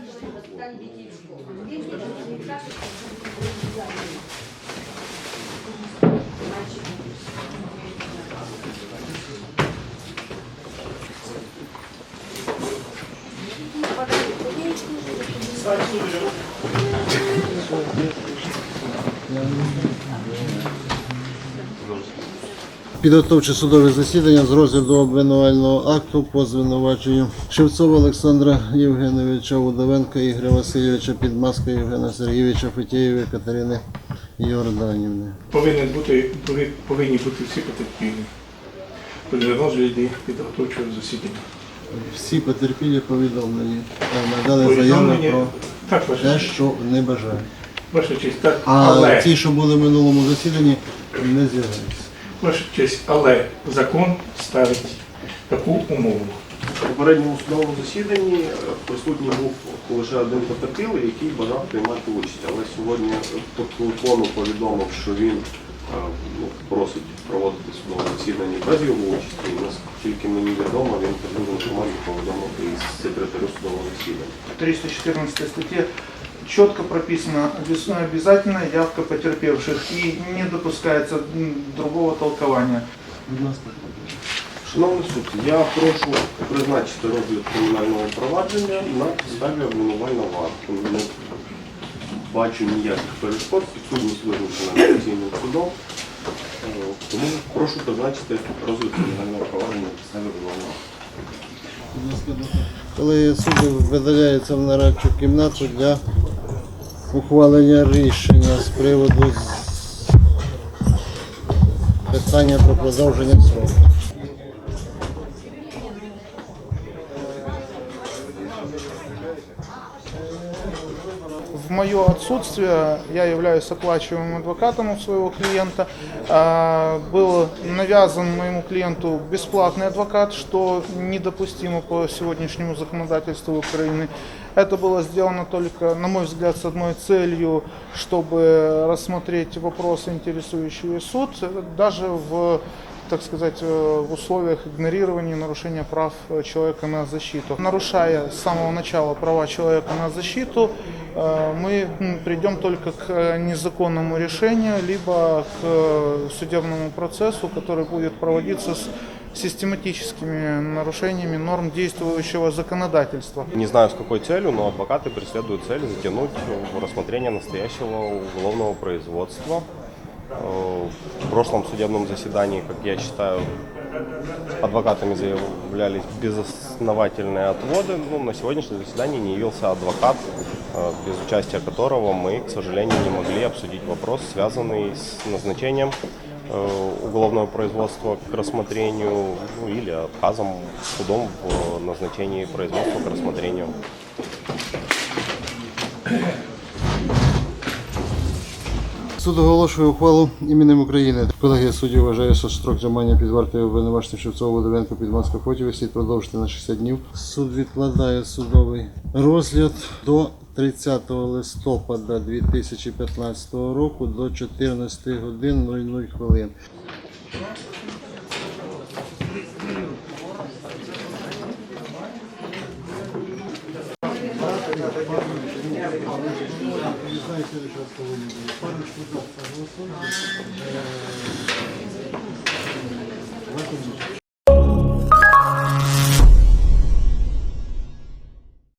підтверджує запитання Вітівського. Він є учасником Thank you. Підготовче судове засідання з розгляду обвинувального акту по звинуваченню Шевцова Олександра Євгеновича, Удовенка Ігоря Васильовича, Підмаска Євгена Сергійовича, Фетєєвої Катерини Йорданівни. Повинен бути, пови- повинні бути всі потерпілі при розгляді підготовчого засідання. Всі потерпілі повідомлені, надали Повідомлення, про так, те, що не бажають. Ваша честь, так, А але, ті, що були в минулому засіданні, не з'явилися. Ваша честь, але закон ставить таку умову. В попередньому судовому засіданні е, присутній був лише один потерпілий, який бажав приймати участь. Але сьогодні по телефону повідомив, що він е, ну, просить проводити судове засідання без його участі. І наскільки мені відомо, він таку інформацію повідомив і секретарю судового засідання. 314 статье четко прописана обяс- обязательная явка потерпевших и не допускается другого толкования. Шановний суд, я прошу призначити розгляд кримінального провадження на підставі обвинувального акту. Не бачу ніяких перешкод, підсудність визначена офіційним судом. Тому прошу призначити розгляд кримінального провадження на підставі обвинувального акту. Коли суд видаляється в нарадчу кімнату для ухвалення рішення з приводу питання про продовження строку. В мое отсутствие я являюсь оплачиваемым адвокатом у своего клиента. А, Был навязан моему клиенту бесплатный адвокат, что недопустимо по сегодняшнему законодательству Украины. Это было сделано только, на мой взгляд, с одной целью, чтобы рассмотреть вопросы, интересующие суд, даже в так сказать, э, в условиях игнорирования и нарушения прав э, человека на защиту. Нарушая с самого начала права человека на защиту, э, мы придем только к незаконному решению, либо к судебному процессу, который будет проводиться с систематическими нарушениями норм действующего законодательства. Не знаю с какой целью, но адвокаты преследуют цель затянуть рассмотрение настоящего уголовного производства. Э, В прошлом судебном заседании, как я считаю, адвокатами заявлялись безосновательные отводы. Ну, на сегодняшнем заседании не явился адвокат, э, без участия которого мы, к сожалению, не могли обсудить вопрос, связанный с назначением э, уголовного производства к рассмотрению ну, или отказом судом в назначении производства к рассмотрению. Суд оголошує ухвалу іменем України. Колегія суддів вважає, що строк тримання під вартою обвинувачення Шевцова Водовенко під Фотєва слід продовжити на 60 днів. Суд відкладає судовий розгляд до 30 листопада 2015 року до 14 годин 00 хвилин. Парочку, да.